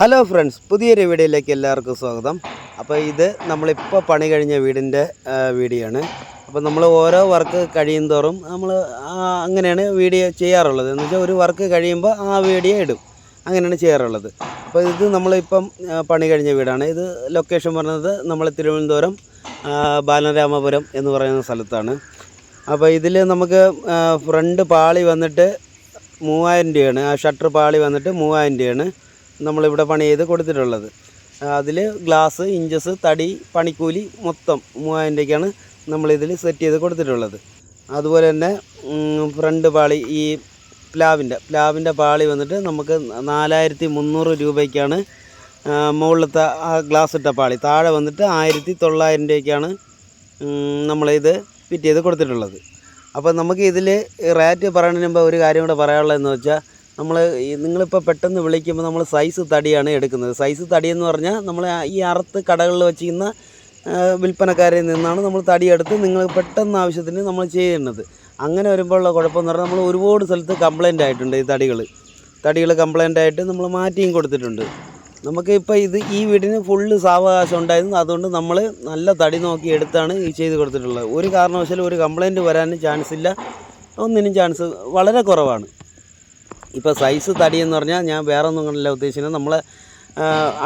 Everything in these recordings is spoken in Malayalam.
ഹലോ ഫ്രണ്ട്സ് പുതിയൊരു വീഡിയോയിലേക്ക് എല്ലാവർക്കും സ്വാഗതം. അപ്പോൾ ഇത് നമ്മളിപ്പോൾ പണി കഴിഞ്ഞ വീടിന്റെ വീഡിയോ ആണ് അപ്പോൾ നമ്മൾ ഓരോ വർക്ക് കഴിയുന്തോറും നമ്മൾ അങ്ങനെയാണ് വീഡിയോ ചെയ്യാറുള്ളത്. എന്ന് വെച്ചാൽ ഒരു വർക്ക് കഴിയുമ്പോൾ ആ വീഡിയോ ഇടും. അങ്ങനെയാണ് ചെയ്യാറുള്ളത്. അപ്പോൾ ഇത് നമ്മളിപ്പം പണി കഴിഞ്ഞ വീടാണ്. ഇത് ലൊക്കേഷൻ പറഞ്ഞത് നമ്മൾ തിരുവനന്തപുരം ബാലരാമപുരം എന്ന് പറയുന്ന സ്ഥലത്താണ്. അപ്പോൾ ഇതിൽ നമുക്ക് ഫ്രണ്ട് പാളി വന്നിട്ട് മൂവായിരം രൂപയാണ്. ആ ഷട്ടർ പാളി വന്നിട്ട് മൂവായിരം രൂപയാണ്. നമ്മളിവിടെ പണി ചെയ്ത് കൊടുത്തിട്ടുള്ളത് അതിൽ ഗ്ലാസ് ഇഞ്ചസ് തടി പണിക്കൂലി മൊത്തം മൂവായിരം രൂപയ്ക്കാണ് നമ്മളിതിൽ സെറ്റ് ചെയ്ത് കൊടുത്തിട്ടുള്ളത്. അതുപോലെ തന്നെ ഫ്രണ്ട് പാളി ഈ പ്ലാവിന്റെ പ്ലാവിന്റെ പാളി വന്നിട്ട് നമുക്ക് നാലായിരത്തി മുന്നൂറ് രൂപയ്ക്കാണ് മുകളിലത്തെ ആ ഗ്ലാസ് ഇട്ട പാളി. താഴെ വന്നിട്ട് ആയിരത്തി തൊള്ളായിരം രൂപയ്ക്കാണ് നമ്മളിത് ഫിറ്റ് ചെയ്ത് കൊടുത്തിട്ടുള്ളത്. അപ്പോൾ നമുക്ക് ഇതിൽ റേറ്റ് പറയുന്നതിന് മുമ്പ് ഒരു കാര്യം കൂടെ പറയാനുള്ളതെന്ന് വെച്ചാൽ നമ്മൾ നിങ്ങളിപ്പോൾ പെട്ടെന്ന് വിളിക്കുമ്പോൾ നമ്മൾ സൈസ് തടിയാണ് എടുക്കുന്നത്. സൈസ് തടി എന്ന് പറഞ്ഞാൽ നമ്മൾ ഈ അറുത്ത് കടകളിൽ വെച്ചിരുന്ന വിൽപ്പനക്കാരിൽ നിന്നാണ് നമ്മൾ തടിയെടുത്ത് നിങ്ങൾ പെട്ടെന്ന് ആവശ്യത്തിന് നമ്മൾ ചെയ്യുന്നത് അങ്ങനെ വരുമ്പോഴുള്ള കുഴപ്പമെന്ന് പറഞ്ഞാൽ നമ്മൾ ഒരുപാട് സ്ഥലത്ത് കംപ്ലൈന്റ് ആയിട്ടുണ്ട് ഈ തടികൾ തടികൾ കംപ്ലൈന്റ് ആയിട്ട് നമ്മൾ മാറ്റിയും കൊടുത്തിട്ടുണ്ട്. നമുക്ക് ഇപ്പോൾ ഇത് ഈ വീടിന് ഫുള്ള് സാവകാശം ഉണ്ടായിരുന്നു. അതുകൊണ്ട് നമ്മൾ നല്ല തടി നോക്കി എടുത്താണ് ഈ ചെയ്ത് കൊടുത്തിട്ടുള്ളത്. ഒരു കാരണവശാലും ഒരു കംപ്ലൈന്റ് വരാനും ചാൻസ് ഇല്ല. ഒന്നിനും ചാൻസ് വളരെ കുറവാണ്. ഇപ്പോൾ സൈസ് തടി എന്ന് പറഞ്ഞാൽ ഞാൻ വേറെ ഒന്നും കൊണ്ടല്ല ഉദ്ദേശിക്കുന്നത്. നമ്മൾ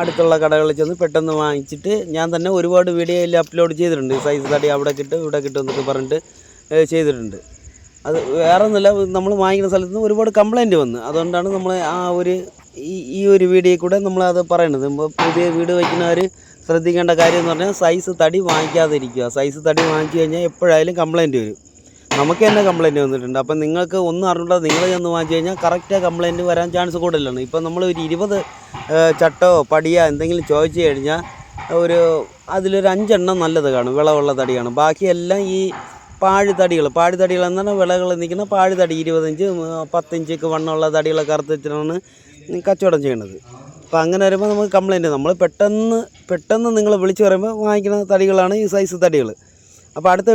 അടുത്തുള്ള കടകളിൽ ചെന്ന് പെട്ടെന്ന് വാങ്ങിച്ചിട്ട് ഞാൻ തന്നെ ഒരുപാട് വീഡിയോയിൽ അപ്ലോഡ് ചെയ്തിട്ടുണ്ട്. സൈസ് തടി അവിടെ കിട്ടും ഇവിടെ കിട്ടും എന്നൊക്കെ പറഞ്ഞിട്ട് ചെയ്തിട്ടുണ്ട്. അത് വേറെ ഒന്നുമില്ല നമ്മൾ വാങ്ങിക്കുന്ന സ്ഥലത്ത് നിന്ന് ഒരുപാട് കംപ്ലൈന്റ് വന്ന്. അതുകൊണ്ടാണ് നമ്മൾ ആ ഒരു ഈ ഒരു വീഡിയോ കൂടെ നമ്മളത് പറയണത്. ഇപ്പോൾ പുതിയ വീട് വയ്ക്കുന്നവർ ശ്രദ്ധിക്കേണ്ട കാര്യം എന്ന് പറഞ്ഞാൽ സൈസ് തടി വാങ്ങിക്കാതിരിക്കുക. സൈസ് തടി വാങ്ങിച്ചു കഴിഞ്ഞാൽ എപ്പോഴായാലും കംപ്ലൈന്റ് വരും. നമുക്ക് തന്നെ കംപ്ലൈന്റ് വന്നിട്ടുണ്ട്. അപ്പം നിങ്ങൾക്ക് ഒന്നും അറിഞ്ഞൂടാ നിങ്ങൾ ചെന്ന് വാങ്ങിച്ചു കഴിഞ്ഞാൽ കറക്റ്റ് കംപ്ലൈന്റ് വരാൻ ചാൻസ് കൂടുതലാണ്. ഇപ്പം നമ്മൾ ഒരു ഇരുപത് ചട്ടോ പടിയോ എന്തെങ്കിലും ചോദിച്ചു കഴിഞ്ഞാൽ ഒരു അതിലൊരു അഞ്ചെണ്ണം നല്ലത് കാണും വിളവുള്ള തടിയാണ് ബാക്കിയെല്ലാം ഈ പാഴുതടികൾ പാഴുതടികൾ എന്നാണ് വിളകൾ നിൽക്കുന്ന പാഴുതടി ഇരുപത്തഞ്ച് ഉം, പത്തിഞ്ചൊക്കെ വണ്ണമുള്ള തടികളൊക്കെ അറുത്ത് വെച്ചിട്ടാണ് കച്ചവടം ചെയ്യണത് അപ്പോൾ അങ്ങനെ വരുമ്പോൾ നമുക്ക് കംപ്ലൈന്റ് നമ്മൾ പെട്ടെന്ന് പെട്ടെന്ന് നിങ്ങൾ വിളിച്ച് പറയുമ്പോൾ വാങ്ങിക്കുന്ന തടികളാണ് ഈ സൈസ് തടികൾ അപ്പോൾ അടുത്ത